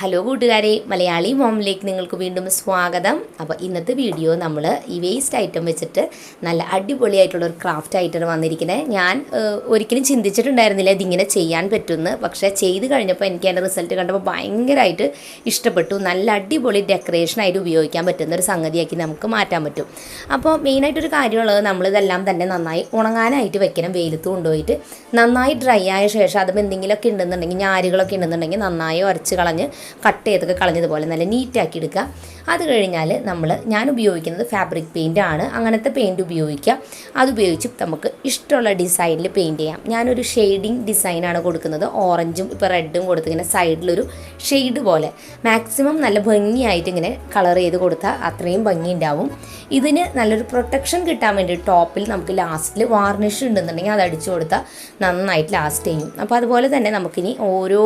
Hello കൂട്ടുകാരെ. മലയാളി മോമിലേക്ക് നിങ്ങൾക്ക് വീണ്ടും സ്വാഗതം. അപ്പോൾ ഇന്നത്തെ വീഡിയോ നമ്മൾ ഈ വേസ്റ്റ് ഐറ്റം വെച്ചിട്ട് നല്ല അടിപൊളിയായിട്ടുള്ള ഒരു ക്രാഫ്റ്റ് ആയിട്ടാണ് വന്നിരിക്കുന്നത് ഞാൻ ഒരിക്കലും ചിന്തിച്ചിട്ടുണ്ടായിരുന്നില്ല ഇതിങ്ങനെ ചെയ്യാൻ പറ്റുമെന്ന്. പക്ഷേ ചെയ്ത് കഴിഞ്ഞപ്പോൾ എനിക്ക് അതിന്റെ റിസൾട്ട് കണ്ടപ്പോൾ ഭയങ്കരമായിട്ട് ഇഷ്ടപ്പെട്ടു. നല്ല അടിപൊളി ഡെക്കറേഷനായിട്ട് ഉപയോഗിക്കാൻ പറ്റുന്ന ഒരു സംഗതിയാക്കി നമുക്ക് മാറ്റാൻ പറ്റും. അപ്പോൾ മെയിനായിട്ടൊരു കാര്യമുള്ളത് നമ്മളിതെല്ലാം തന്നെ നന്നായി ഉണങ്ങാനായിട്ട് വെക്കണം. വെയിലത്ത് കൊണ്ടുപോയിട്ട് നന്നായി ഡ്രൈ ആയ ശേഷം അതും എന്തെങ്കിലുമൊക്കെ ഉണ്ടെന്നുണ്ടെങ്കിൽ ഞാരുകളൊക്കെ ഉണ്ടെന്നുണ്ടെങ്കിൽ നന്നായി ഉരച്ച് കളഞ്ഞ് കട്ട് ചെയ്തൊക്കെ കളഞ്ഞതുപോലെ നല്ല നീറ്റാക്കി എടുക്കുക. അത് കഴിഞ്ഞാൽ നമ്മൾ ഞാൻ ഉപയോഗിക്കുന്നത് ഫാബ്രിക് പെയിന്റ് ആണ്. അങ്ങനത്തെ പെയിന്റ് ഉപയോഗിക്കുക. അതുപയോഗിച്ച് നമുക്ക് ഇഷ്ടമുള്ള ഡിസൈനിൽ പെയിന്റ് ചെയ്യാം. ഞാനൊരു ഷെയ്ഡിങ് ഡിസൈനാണ് കൊടുക്കുന്നത്. ഓറഞ്ചും ഇപ്പോൾ റെഡും കൊടുത്ത് ഇങ്ങനെ സൈഡിലൊരു ഷെയ്ഡ് പോലെ. മാക്സിമം നല്ല ഭംഗിയായിട്ട് ഇങ്ങനെ കളർ ചെയ്ത് കൊടുത്താൽ അത്രയും ഭംഗി ഉണ്ടാവും ഇതിന് നല്ലൊരു പ്രൊട്ടക്ഷൻ കിട്ടാൻ വേണ്ടി ടോപ്പിൽ നമുക്ക് ലാസ്റ്റിൽ വാർണിഷ് ഉണ്ടെന്നുണ്ടെങ്കിൽ അത് അടിച്ചു കൊടുത്താൽ നന്നായിട്ട് ലാസ്റ്റ് ചെയ്യും. അപ്പോൾ അതുപോലെ തന്നെ നമുക്കിനി ഓരോ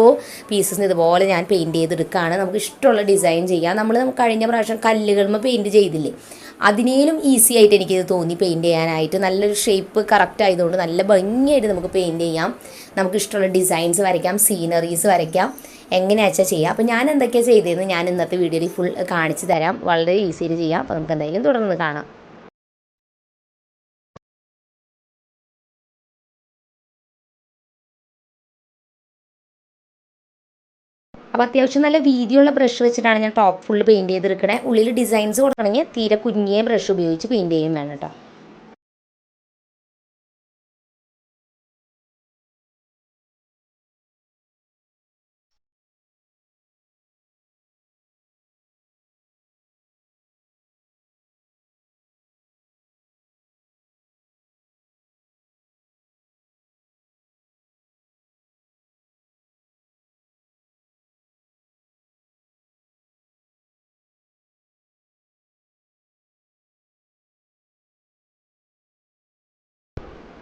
പീസസിന് ഇതുപോലെ ഞാൻ പെയിന്റ് ചെയ്തെടുക്കുകയാണ് നമുക്ക് ഇഷ്ടമുള്ള ഡിസൈൻ ചെയ്യാം. നമ്മൾ കഴിഞ്ഞ പ്രാവശ്യം കല്ലുകളുമ്പോൾ പെയിന്റ് ചെയ്തില്ലേ? അതിനേലും ഈസി ആയിട്ട് എനിക്കിത് തോന്നി പെയിന്റ് ചെയ്യാനായിട്ട്. നല്ലൊരു ഷേപ്പ് കറക്റ്റ് ആയതുകൊണ്ട് നല്ല ഭംഗിയായിട്ട് നമുക്ക് പെയിന്റ് ചെയ്യാം. നമുക്ക് ഇഷ്ടമുള്ള ഡിസൈൻസ് വരയ്ക്കാം സീനറീസ് വരയ്ക്കാം. എങ്ങനെയാ വെച്ചാൽ ചെയ്യാം അപ്പോൾ ഞാൻ എന്തൊക്കെയാണ് ചെയ്തതെന്ന് ഞാൻ ഇന്നത്തെ വീഡിയോയിൽ ഫുൾ കാണിച്ചു തരാം. വളരെ ഈസിയിൽ ചെയ്യാം. അപ്പോൾ നമുക്ക് എന്തായാലും തുടർന്ന് കാണാം. അപ്പോൾ അത്യാവശ്യം നല്ല വീതിയുള്ള ബ്രഷ് വെച്ചിട്ടാണ് ഞാൻ ടോപ്പ് ഫുള്ള് പെയിന്റ് ചെയ്തെടുക്കണേ. ഉള്ളിൽ ഡിസൈൻസ് കൊടുക്കണമെങ്കിൽ തീരെ കുഞ്ഞിയ ബ്രഷ് ഉപയോഗിച്ച് പെയിന്റ് ചെയ്യും വേണം കേട്ടോ.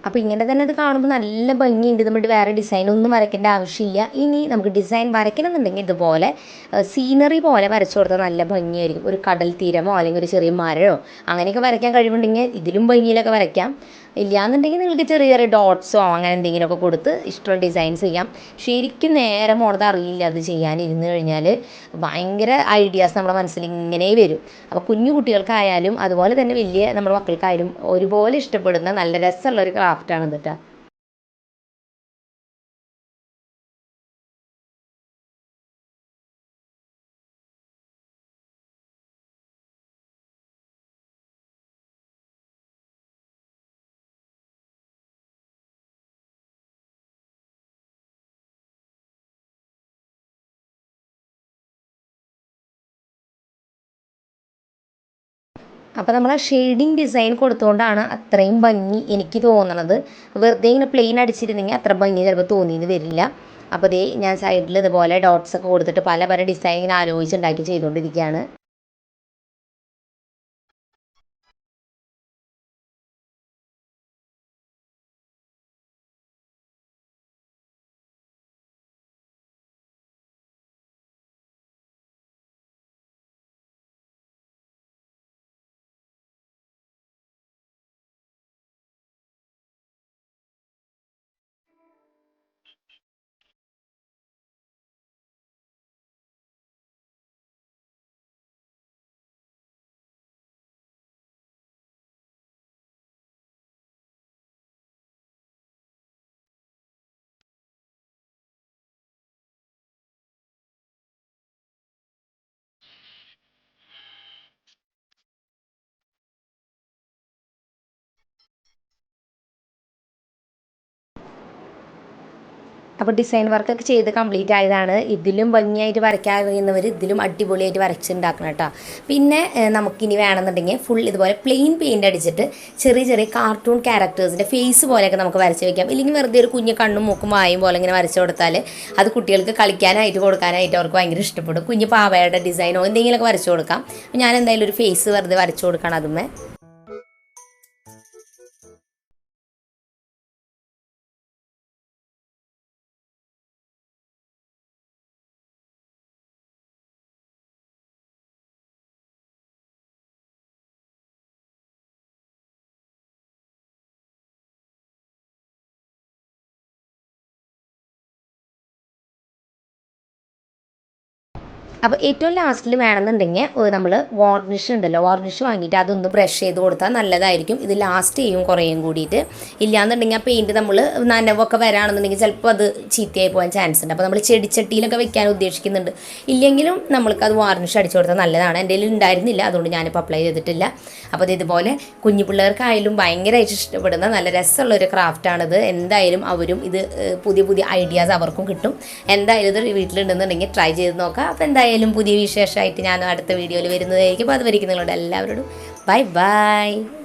അപ്പോൾ ഇങ്ങനെ തന്നെ ഇത് കാണുമ്പോൾ നല്ല ഭംഗിയുണ്ട്. നമ്മൾ വേറെ ഡിസൈൻ ഒന്നും വരയ്ക്കേണ്ട ആവശ്യമില്ല. ഇനി നമുക്ക് ഡിസൈൻ വരയ്ക്കണമെന്നുണ്ടെങ്കിൽ ഇതുപോലെ സീനറി പോലെ വരച്ചു കൊടുത്താൽ നല്ല ഭംഗിയായിരിക്കും. ഒരു കടൽ തീരമോ അല്ലെങ്കിൽ ഒരു ചെറിയ മരമോ അങ്ങനെയൊക്കെ വരയ്ക്കാൻ കഴിവുണ്ടെങ്കിൽ ഇതിലും ഭംഗിയിലൊക്കെ വരയ്ക്കാം. ഇല്ലയെന്നുണ്ടെങ്കിൽ നിങ്ങൾക്ക് ചെറിയ ചെറിയ ഡോട്ട്സോ അങ്ങനെ എന്തെങ്കിലുമൊക്കെ കൊടുത്ത് ഇഷ്ടമുള്ള ഡിസൈൻസ് ചെയ്യാം. ശരിക്കും നേരം പോണത് അറിയില്ല അത് ചെയ്യാൻ ഇരുന്ന് കഴിഞ്ഞാൽ ഭയങ്കര ഐഡിയാസ് നമ്മുടെ മനസ്സിൽ ഇങ്ങനെ വരും. അപ്പോൾ കുഞ്ഞു കുട്ടികൾക്കായാലും അതുപോലെ തന്നെ വലിയ നമ്മുടെ മക്കൾക്കായാലും ഒരുപോലെ ഇഷ്ടപ്പെടുന്ന നല്ല രസമുള്ള ഒരു ക്രാഫ്റ്റാണ് ഇത് കേട്ടോ അപ്പോൾ നമ്മൾ ആ ഷെയ്ഡിങ് ഡിസൈൻ കൊടുത്തുകൊണ്ടാണ് അത്രയും ഭംഗി എനിക്ക് തോന്നണത്. വെറുതെ ഇങ്ങനെ പ്ലെയിൻ അടിച്ചിരുന്നെങ്കിൽ അത്ര ഭംഗി ചിലപ്പോൾ തോന്നിയെന്ന് വരില്ല. അപ്പോൾ ദേ ഞാൻ സൈഡിൽ ഇതുപോലെ ഡോട്ട്സ് ഒക്കെ കൊടുത്തിട്ട് പല പല ഡിസൈൻ ഇങ്ങനെ ആലോചിച്ചുണ്ടാക്കി ചെയ്തുകൊണ്ടിരിക്കുകയാണ് അപ്പോൾ ഡിസൈൻ വർക്കൊക്കെ ചെയ്ത് കംപ്ലീറ്റ് ആയതാണ്. ഇതിലും ഭംഗിയായിട്ട് വരയ്ക്കാൻ അറിയുന്നവർ ഇതിലും അടിപൊളിയായിട്ട് വരച്ചുണ്ടാക്കണം കേട്ടോ. പിന്നെ നമുക്കിനി വേണമെന്നുണ്ടെങ്കിൽ ഫുൾ ഇതുപോലെ പ്ലെയിൻ പെയിന്റ് അടിച്ചിട്ട് ചെറിയ ചെറിയ കാർട്ടൂൺ ക്യാരക്ടേഴ്സിന്റെ ഫേസ് പോലെയൊക്കെ നമുക്ക് വരച്ച് വെക്കാം. ഇല്ലെങ്കിൽ വെറുതെ ഒരു കുഞ്ഞു കണ്ണും മൂക്കും വായും പോലെ ഇങ്ങനെ വരച്ച് കൊടുത്താൽ അത് കുട്ടികൾക്ക് കളിക്കാനായിട്ട് കൊടുക്കാനായിട്ട് അവർക്ക് ഭയങ്കര ഇഷ്ടപ്പെടും. കുഞ്ഞു പാവയുടെ ഡിസൈനോ എന്തെങ്കിലുമൊക്കെ വരച്ച് കൊടുക്കാം. ഞാൻ എന്തായാലും ഒരു ഫേസ് വെറുതെ വരച്ച് കൊടുക്കണം അതുമേ അപ്പോൾ ഏറ്റവും ലാസ്റ്റിൽ വേണമെന്നുണ്ടെങ്കിൽ നമ്മൾ വാർണിഷ് ഉണ്ടല്ലോ വാർണിഷ് വാങ്ങിയിട്ട് അതൊന്ന് ബ്രഷ് ചെയ്ത് കൊടുത്താൽ നല്ലതായിരിക്കും. ഇത് ലാസ്റ്റ് ചെയ്യും കുറേയും കൂടിയിട്ട്. ഇല്ലാന്നുണ്ടെങ്കിൽ ആ പെയിന്റ് നമ്മൾ നനവൊക്കെ വരാണെന്നുണ്ടെങ്കിൽ ചിലപ്പോൾ അത് ചീത്തയായി പോകാൻ ചാൻസ് ഉണ്ട്. അപ്പോൾ നമ്മൾ ചെടിച്ചട്ടിയിലൊക്കെ വെക്കാൻ ഉദ്ദേശിക്കുന്നുണ്ട്. ഇല്ലെങ്കിലും നമ്മൾക്ക് അത് വാർണിഷ് അടിച്ചു കൊടുത്താൽ നല്ലതാണ്. എന്റെ ഉണ്ടായിരുന്നില്ല അതുകൊണ്ട് ഞാനിപ്പോൾ അപ്ലൈ ചെയ്തിട്ടില്ല. അപ്പോൾ അത് ഇതുപോലെ കുഞ്ഞു പിള്ളേർക്കായാലും ഭയങ്കരമായിട്ട് ഇഷ്ടപ്പെടുന്ന നല്ല രസമുള്ള ഒരു ക്രാഫ്റ്റാണിത് എന്തായാലും അവരും ഇത് പുതിയ പുതിയ ഐഡിയാസ് അവർക്കും കിട്ടും. എന്തായാലും ഇത് വീട്ടിലുണ്ടെന്നുണ്ടെങ്കിൽ ട്രൈ ചെയ്ത് നോക്കാം. അപ്പോൾ എന്തായാലും പുതിയ വിശേഷമായിട്ട് ഞാൻ അടുത്ത വീഡിയോയിൽ വരുന്നതായിരിക്കും. അപ്പോൾ അതുവരെയ്ക്കും നിങ്ങളുടെ എല്ലാവരോടും. Bye bye.